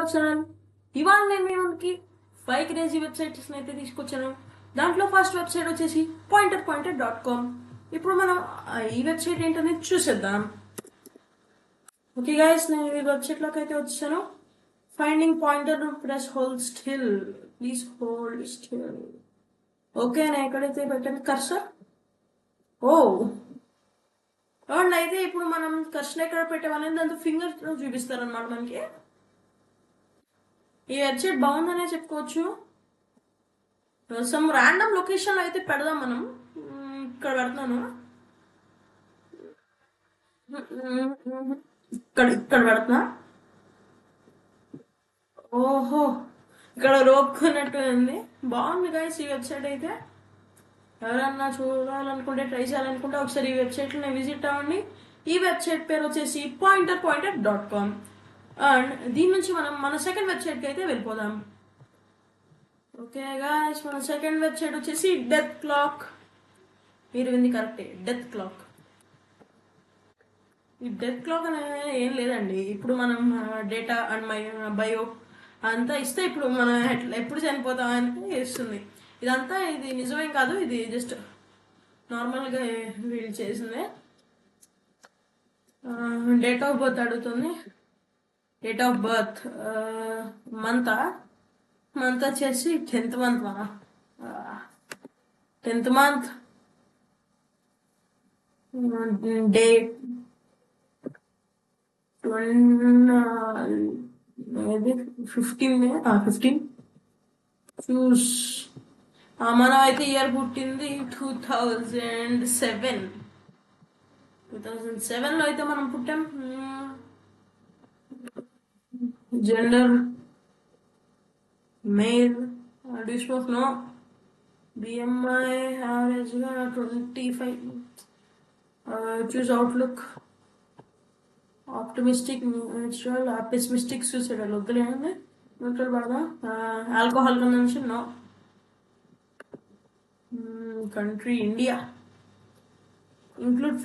Our channel. ఇవాళ నేను మీ మనకి ఫైవ్ క్రేజీ వెబ్సైట్స్ అయితే తీసుకొచ్చాను. దాంట్లో ఫస్ట్ వెబ్సైట్ వచ్చేసి పాయింటర్ పాయింటర్ డాట్ కామ్ ఇప్పుడు మనం ఈ వెబ్సైట్ ఏంటనేది చూసేద్దాం. ఓకే గైస్ నేను ఈ వెబ్సైట్లోకి అయితే వచ్చాను finding pointer press hold still please hold still okay నేను ఎక్కడైతే పెట్టాను? Cursor oh! అండ్ అయితే ఇప్పుడు మనం కర్సర్ ఎక్కడ పెట్టామనేది దాంతో ఫింగర్ చూపిస్తారు అనమాట మనకి. ఈ వెబ్సైట్ బాగుందనే చెప్పుకోవచ్చు. సమ్ ర్యాండమ్ లొకేషన్లో అయితే పెడదాం మనం. ఇక్కడ పెడతాను. ఇక్కడ ఇక్కడ పెడతా. ఓహో ఇక్కడ రోక్కున్నట్టు ఉంది బాగుంది గాయస్ ఈ వెబ్సైట్ అయితే. ఎవరన్నా చూడాలనుకుంటే ట్రై చేయాలనుకుంటే ఒకసారి ఈ వెబ్సైట్లో విజిట్ అవ్వండి. ఈ వెబ్సైట్ పేరు వచ్చేసి pointer pointer dot com and దీని నుంచి మనం మన సెకండ్ వెబ్సైట్కి అయితే వెళ్ళిపోదాం. ఓకే గాయస్ మన సెకండ్ వెబ్సైట్ వచ్చేసి డెత్ క్లాక్ మీరు వింది కరెక్టే డెత్ క్లాక్ ఈ డెత్ క్లాక్ అనేది ఏం లేదండి. ఇప్పుడు మనం డేటా అండ్ మై బయో అంతా ఇస్తే ఇప్పుడు మనం ఎట్లా ఎప్పుడు చనిపోతాం అనేది ఇస్తుంది. ఇదంతా ఇది నిజమేం కాదు ఇది జస్ట్ నార్మల్గా వీళ్ళు చేసిందే. డేట్ ఆఫ్ బర్త్ అడుగుతుంది. Date of birth month month వచ్చేసి టెన్త్ మంత్ మన tenth month date twenty fifteen fifteen choose మనం అయితే ఇయర్ పుట్టింది two thousand seven two thousand సెవెన్లో అయితే మనం పుట్టాం. gender male dispose no BMI యావరేజ్గా ట్వంటీ ఫైవ్ చూస్ outlook optimistic neutral pessimistic suicidal వద్దులేండి న్యూట్రల్ పడదా alcohol consumption no country India include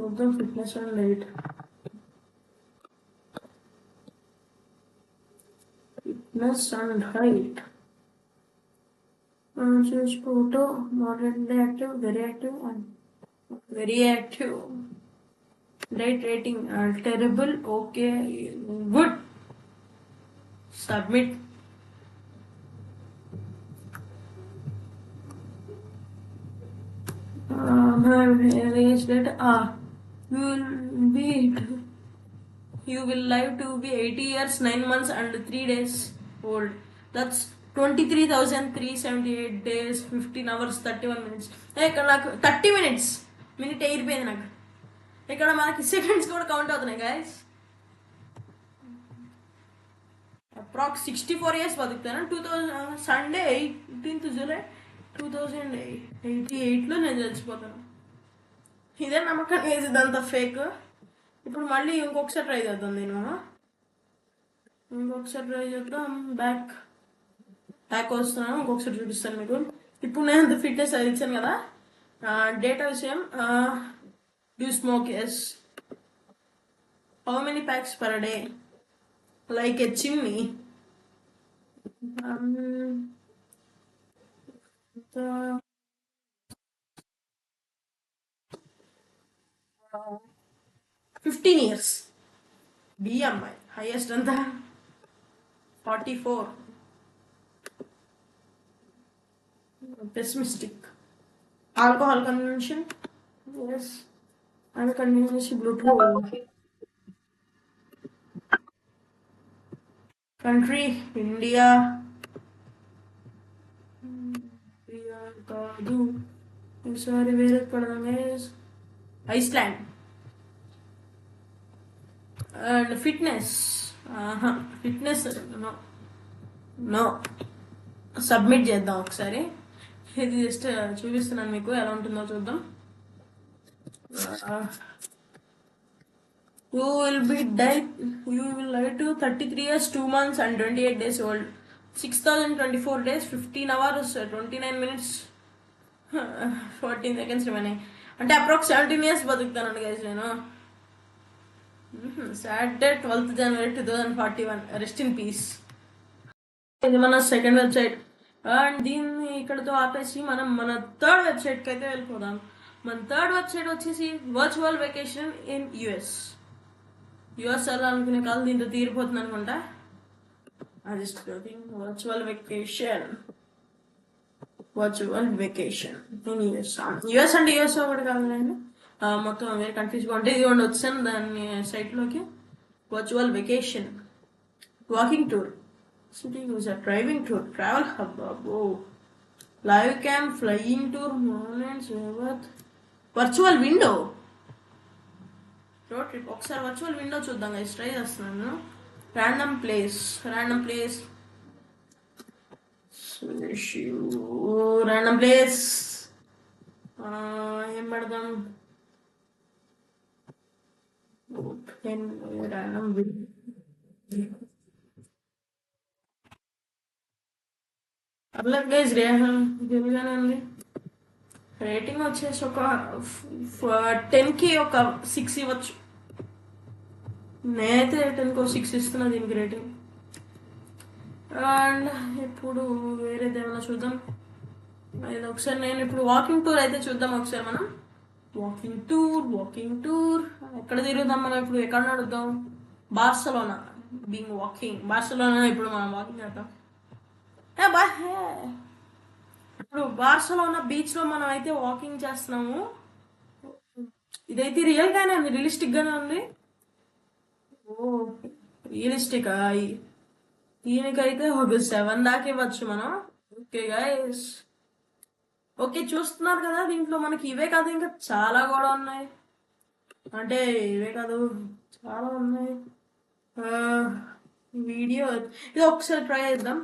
Prove them fitness and light. Fitness and height. And choose photo, moderately active, very active, and very active. Light rating, alterable, okay, good. Submit. Uh, I realized it. ah. You will be you will live to be 80 years 9 months and 3 days old. That's 23,378 days 15 hours 31 minutes. ఏ, ఇక్కడ నాకు thirty minutes minute అయిపోయింది నాకు. ఇక్కడ మనకి seconds కూడా count అవుతున్నాయి guys approx sixty four years బతుకుతాను two thousand Sunday eighteenth July two thousand eighty ఎయిట్లో నేను చచ్చిపోతాను. ఇదే నమ్మకం ఏజ్ ఇదంతా ఫేక్ ఇప్పుడు మళ్ళీ ఇంకొకసారి ట్రై చేద్దాం నేను ఇంకొకసారి ట్రై చేద్దాం. బ్యాక్ బ్యాక్ వస్తున్నాను. ఇంకొకసారి చూపిస్తాను మీకు. ఇప్పుడు నేను అంత ఫిట్నెస్ అది ఇచ్చాను కదా. డేటా విషయం do smoke yes how many packs per day like a chimney fifteen years BMI highest అంతా forty four pessimistic alcohol convention yes and continues Bluetooth country India India కాదు ఈసారి వేరే పడదాం Iceland. And fitness. Fitness no. No. Submit చేద్దాం ఒకసారి. ఇది just చూపిస్తున్నాను మీకు ఎలా ఉంటుందో చూద్దాం. You will be die you will live to thirty three years two months and twenty eight days old six thousand twenty four days fifteen hours twenty nine minutes fourteen seconds రిమైనాయి అంటే approx seventeen years బతుకుతానండి guys నేను. Saturday twelfth January two thousand forty one rest in peace ఇది మన second website and దీన్ని ఇక్కడతో ఆపేసి మనం మన థర్డ్ వెబ్సైట్కి అయితే వెళ్ళిపోదాం. మన థర్డ్ వెబ్సైట్ వచ్చేసి virtual vacation in US US అనుకునే కాదు దీంతో తీరిపోతుంది అనుకుంటా అది వర్చువల్ వెకేషన్ వర్చువల్ వెకేషన్. నేను యూఎస్ యూఎస్ అంటే యూఎస్ ఒకటి కావాలి ఆ, మొత్తం వేరే కన్ఫ్యూజ్గా ఉంటే ఇది ఉండి వచ్చాను దాని సైట్లోకి. Virtual vacation. Walking tour. City user driving tour travel hub అబ్బో. Live cam flying tour moments virtual window road trip ఒకసారి వర్చువల్ విండో చూద్దాం గైస్ ట్రై చేస్తున్నాను. Random place random place random place ఏం పెడదాం ర్యాండమ్ పర్లేదు గేజ్ ఉంది rating వచ్చేసి ఒక టెన్కి ఒక సిక్స్ ఇవ్వచ్చు. నేనైతే టెన్కి ఒక సిక్స్ ఇస్తున్నా దీనికి రేటింగ్. అండ్ ఇప్పుడు వేరేది ఏమైనా చూద్దాం. ఇది ఒకసారి నేను ఇప్పుడు వాకింగ్ టూర్ అయితే చూద్దాం ఒకసారి మనం. వాకింగ్ టూర్ వాకింగ్ టూర్ ఎక్కడ తిరుగుదాం మనం ఇప్పుడు? ఎక్కడ నడుద్దాం? బార్సలోనా? Being walking Barcelona? ఇప్పుడు మనం వాకింగ్ చేద్దాం. ఏ బా హే. ఇప్పుడు బార్సలోనా బీచ్లో మనం అయితే వాకింగ్ చేస్తున్నాము. ఇదైతే రియల్గానే ఉంది రియలిస్టిక్గానే ఉంది. ఓ రియలిస్టిక్ దీనికైతే ఒక సెవెన్ దాకా ఇవ్వచ్చు మనం. ఓకే గైస్ ఓకే చూస్తున్నారు కదా దీంట్లో మనకి ఇవే కాదు ఇంకా చాలా కూడా ఉన్నాయి. అంటే ఇవే కాదు చాలా ఉన్నాయి. వీడియో. ఇది ఒకసారి ట్రై చేద్దాం.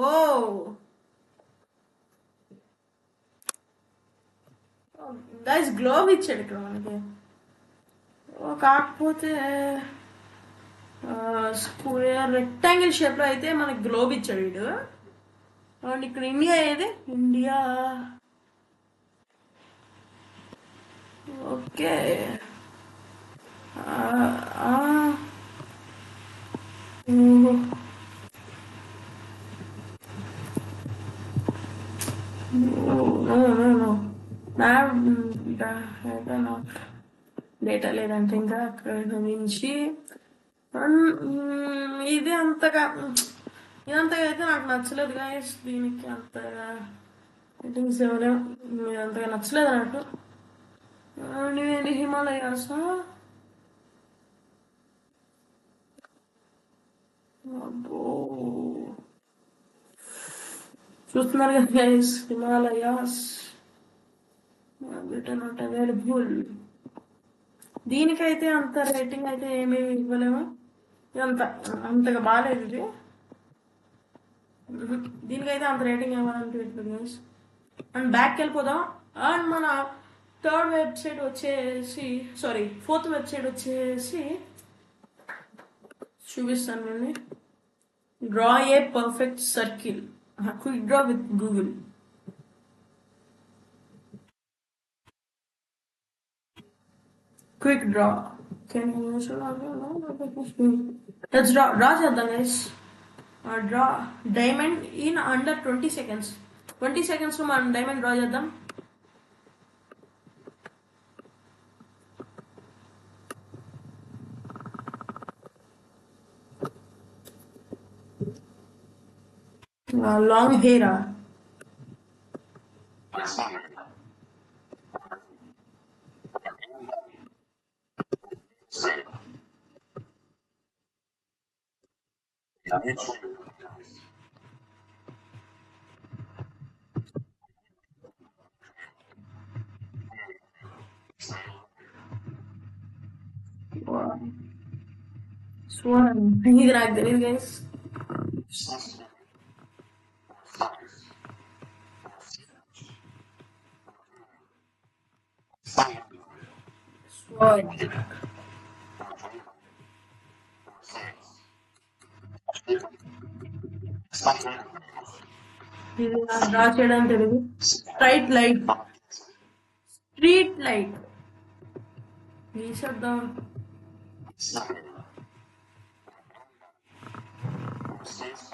ఓ! గైస్ గ్లోవ్ ఇచ్చాడు ఇక్కడ మనకి. ఓ, కాకపోతే స్క్వేర్ రెక్టాంగిల్ షేప్లో అయితే మనకి గ్లోబ్ ఇచ్చాడు వీడు. అండ్ ఇక్కడ ఇండియా ఏది? ఇండియా. ఓకే. డేటా లేదంటే ఇంకా అక్కడ నుంచి ఇది అంతగా ఇదంతగా అయితే నాకు నచ్చలేదు గాయస్ దీనికి అంతగా రేటింగ్స్ ఇవ్వలేము అంతగా నచ్చలేదు నాకు. నేను హిమాలయాస్? చూస్తున్నారు కదా guys Himalayas. Britain not available దీనికైతే అంత రేటింగ్ అయితే ఏమీ ఇవ్వలేము అంత అంతగా బాగాలేదు ఇది. దీనికైతే అంత రేటింగ్ ఇవ్వాలనిపించలేదు గైస్ అండ్ బ్యాక్ వెళ్ళిపోదాం అండ్ మన థర్డ్ వెబ్సైట్ వచ్చేసి సారీ ఫోర్త్ వెబ్సైట్ వచ్చేసి చూపిస్తాను నేను draw a perfect circle quick draw with Google quick draw can let's draw draw చేద్దాం guys draw diamond in under twenty seconds twenty సెకండ్స్లో మనం diamond draw చేద్దాం లాంగ్ హెయిరా స్వరం ఇది నాకు తెలియదు గైస్ స్వరం ఇది డ్రా చేయడం తెలియదు స్ట్రైట్ లైట్ స్ట్రీట్ లైట్ తీసేద్దాం Safe